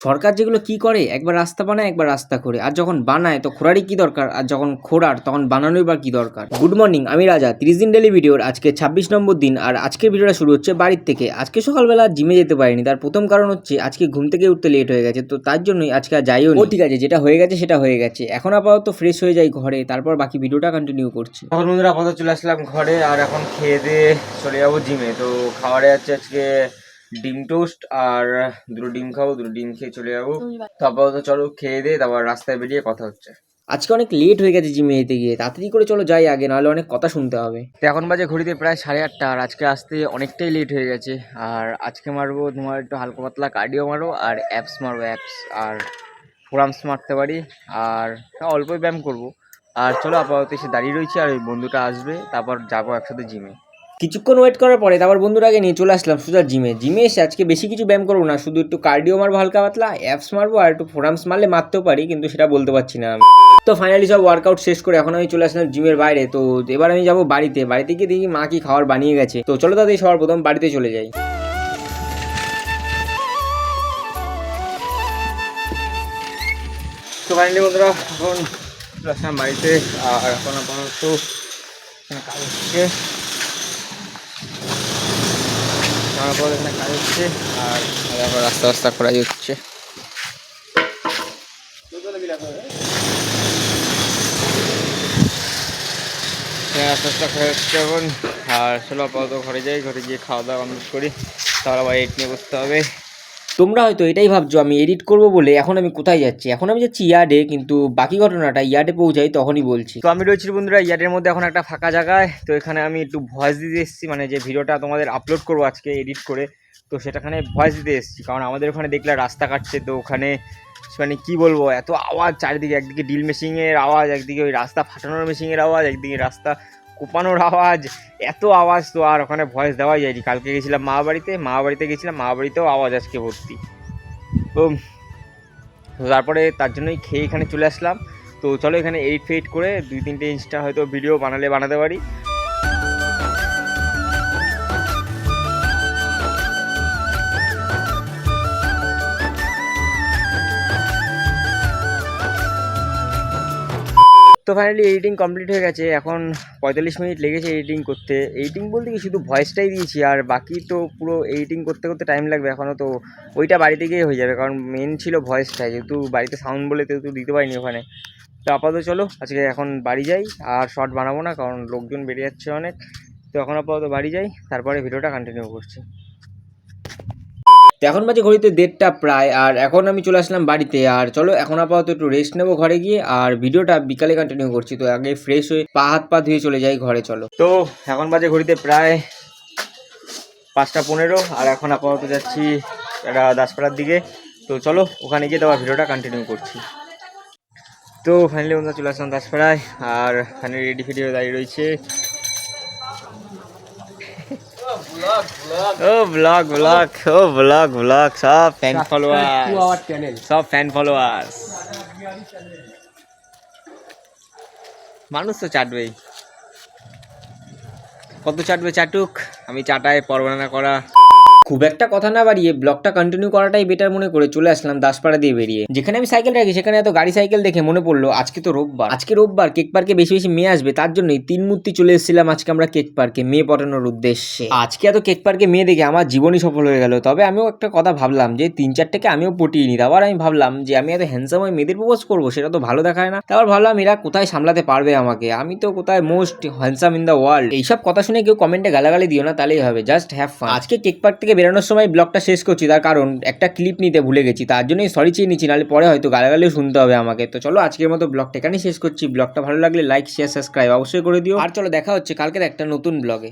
সরকার যেগুলো কি করে? একবার রাস্তা বানায় একবার রাস্তা করে আর যখন বানায় তো খোঁড়ারই কি দরকার? আর যখন খোঁড়ার তখন বানানোই বা কি দরকার? গুড মর্নিং আমি রাজা। তিরিশ দিন ডেলি ভিডিওর আজকে ছাব্বিশ নম্বর দিন। আর আজকের ভিডিওটা শুরু হচ্ছে বাড়ির থেকে। আজকে সকালবেলা জিমে যেতে পারিনি। তার প্রথম কারণ হচ্ছে আজকে ঘুম থেকে উঠতে লেট হয়ে গেছে। তো তার জন্যই আজকে আর যাইও ও ঠিক আছে যেটা হয়ে গেছে সেটা হয়ে গেছে। এখন আপাতত ফ্রেশ হয়ে যাই ঘরে। তারপর বাকি ভিডিওটা কন্টিনিউ করছি। এখন বন্ধুরা আপাতত চলে আসলাম ঘরে। আর এখন খেয়ে দিয়ে চলে যাব জিমে তো খাবারে আছে আজকে ডিম টোস্ট আর দুটো ডিম খাব দুটো ডিম খেয়ে চলে যাব। তো আপাতত চলো খেয়ে দিয়ে তারপর রাস্তায় বেরিয়ে কথা হচ্ছে। আজকে অনেক লেট হয়ে গেছে জিমে যেতে গিয়ে তাড়াতাড়ি করে চলো যাই আগে নাহলে অনেক কথা শুনতে হবে। তো এখন বাজে ঘড়িতে প্রায় সাড়ে আটটা আর আজকে আসতে অনেকটাই লেট হয়ে গেছে। আর আজকে মারবো তোমার একটু হালকা পাতলা কার্ডিও মারো আর অ্যাপস মারবো অ্যাপস আর ফোরামস মারতে পারি। আর অল্পই ব্যায়াম করব। আর চলো আপাতত এসে দাঁড়িয়ে রয়েছি আর ওই বন্ধুটা আসবে তারপর যাব একসাথে জিমে। কিছুক্ষণ ওয়েট করার পরে তারপর বন্ধুরাকে নিয়ে চলে আসলাম সুজার জিমে জিমে এসে আজকে বেশি কিছু ব্যায়াম করব না, শুধু একটু কার্ডিও মারবো হালকা পাতলা অ্যাপস মারবো আর একটু ফোরামস মারলে মারতেও পারি, কিন্তু সেটা বলতে পারছি না আমি। তো ফাইনালি সব ওয়ার্কআউট শেষ করে এখন আমি চলে আসলাম জিমের বাইরে। তো এবার আমি যাব বাড়িতে। বাড়িতে গিয়ে দেখি মা কি খাবার বানিয়ে গেছে। তো চলো তাদের সবার প্রথম বাড়িতে চলে যাই। তো ফাইনালি বন্ধুরা এখন বাড়িতে। আর এখন আপাতত হচ্ছে, আর রাস্তা রাস্তা এখানে আর চলো আপাতত ঘরে যাই, ঘরে গিয়ে খাওয়া দাওয়া কমপ্লিট করি। তাহলে আবার এট নিয়ে বসতে হবে। তোমরা হয়তো এটাই ভাবছ, আমি এডিট করব বলে এখন আমি কোথায় যাচ্ছি? এখন আমি যাচ্ছি ইয়ার্ডে, কিন্তু বাকি ঘটনাটা ইয়ার্ডে পৌঁছাই তখনই বলছি। তো আমি রয়েছি বন্ধুরা, ইয়ার্ডের মধ্যে এখন একটা ফাঁকা জায়গায়। তো এখানে আমি একটু ভয়েস দিতে এসেছি মানে যে ভিডিওটা তোমাদের আপলোড করব আজকে এডিট করে, তো সেটাখানে ভয়েস দিতে এসেছি। কারণ আমাদের ওখানে দেখলে রাস্তা কাটছে, তো ওখানে মানে কি বলব, এত আওয়াজ, চারিদিকে একদিকে ডিল মেশিনের আওয়াজ, একদিকে ওই রাস্তা ফাটানোর মেশিনের আওয়াজ, একদিকে রাস্তা কোপানোর আওয়াজ, এত আওয়াজ তো আর ওখানে ভয়েস দেওয়াই যায়নি। কালকে গেছিলাম মা বাড়িতে মা বাড়িতে গেছিলাম, মা বাড়িতেও আওয়াজ আজকে ভর্তি। তো তারপরে তার জন্যই খেয়ে এখানে চলে আসলাম। তো চলো এখানে এইট ফেট করে দুই তিনটে ইনস্টা হয়তো ভিডিও বানালে বানাতে পারি। তো ফাইনালি এডিটিং কমপ্লিট হয়ে গেছে। এখন পঁয়তাল্লিশ মিনিট লেগেছে এডিটিং করতে। এডিটিং বলতে কি শুধু ভয়েসটাই দিয়েছি, আর বাকি তো পুরো এডিটিং করতে করতে টাইম লাগবে এখনও তো। ওইটা বাড়িতে গিয়ে হয়ে যাবে, কারণ মেন ছিল ভয়েসটাই যেহেতু বাড়িতে সাউন্ড বলে তো দিতে পারিনি ওখানে। তো আপাতত চলো, আজকে এখন বাড়ি যাই, আর শর্ট বানাবো না, কারণ লোকজন বেড়ে যাচ্ছে অনেক। তো এখন আপাতত বাড়ি যাই, তারপরে ভিডিওটা কন্টিনিউ করছি। তো এখন বাজে ঘড়িতে দেড়টা প্রায়, আর এখন আমি চলে আসলাম বাড়িতে। আর চলো, এখন আপাতত একটু রেস্ট নেব ঘরে গিয়ে, আর ভিডিওটা বিকালে কন্টিনিউ করছি। তো আগে ফ্রেশ হয়ে পা হাত পা ধুয়ে চলে যাই ঘরে, চলো। তো এখন বাজে ঘড়িতে প্রায় পাঁচটা পনেরো, আর এখন আপাতত যাচ্ছি একটা দাসপাড়ার দিকে। তো চলো, ওখানে গিয়ে তোমার ভিডিওটা কন্টিনিউ করছি। তো ফাইনালি বন্ধুরা চলে আসলাম দাসপাড়ায়, আর ফাইনালি রেডি ফেডি দাঁড়িয়ে রয়েছে। ও ব্লগ ব্লগ ও ব্লগ ব্লগ সব ফ্যান ফলোয়ার সব ফ্যান ফলোয়ার মানুষ তো চাটবেই। কত চাটবে চাটুক? আমি চাটায় পরবানা করা। খুব একটা কথা না বাড়িয়ে ব্লগটা কন্টিনিউ করাটাই বেটার মনে করে চলে আসলাম দাসপাড়া দিয়ে বেরিয়ে। যেখানে আমি সাইকেল রাখি, সেখানে এত গাড়ি সাইকেল দেখে মনে পড়ল, আজকে তো রোববার। আজকে রোববার কেক পার্কে বেশি বেশি মেয়ে আসবে, তার জন্যই তিন মূর্তি চলে এসেছিলাম আজকে আমরা কেক পার্কে মেয়ে পটানোর উদ্দেশ্যে। আজকে এত কেক পার্কে মেয়ে দেখে আমার জীবনই সফল হয়ে গেল। তবে আমিও একটা কথা ভাবলাম যে, তিন চারটেকে আমিও পটিয়ে নিই। আবার আমি ভাবলাম যে, আমি এত হ্যান্ডসাম হয়ে মেয়েদের প্রপোজ করব, সেটা তো ভালো দেখায় না। তারপর ভাবলাম এরা কোথায় সামলাতে পারবে আমাকে? আমি তো কোথায় most handsome in the world এইসব কথা শুনে কেউ কমেন্টে গালাগালি দিও না, তাহলেই হবে। জাস্ট হ্যাভ ফান আজকে কেক পার্ক থেকে বেরোনোর সময় ব্লগটা শেষ করছি, তার কারণ একটা ক্লিপ নিতে ভুলে গেছি, তার জন্যই সরি চেয়ে নিচ্ছি নাহলে পরে হয়তো গালাগালিও শুনতে হবে আমাকে। তো চলো আজকের মতো ব্লগটা এখানেই শেষ করছি। ব্লগটা ভালো লাগলে লাইক শেয়ার সাবস্ক্রাইব অবশ্যই করে দিও। আর চলো দেখা হচ্ছে কালকের একটা নতুন ব্লগে।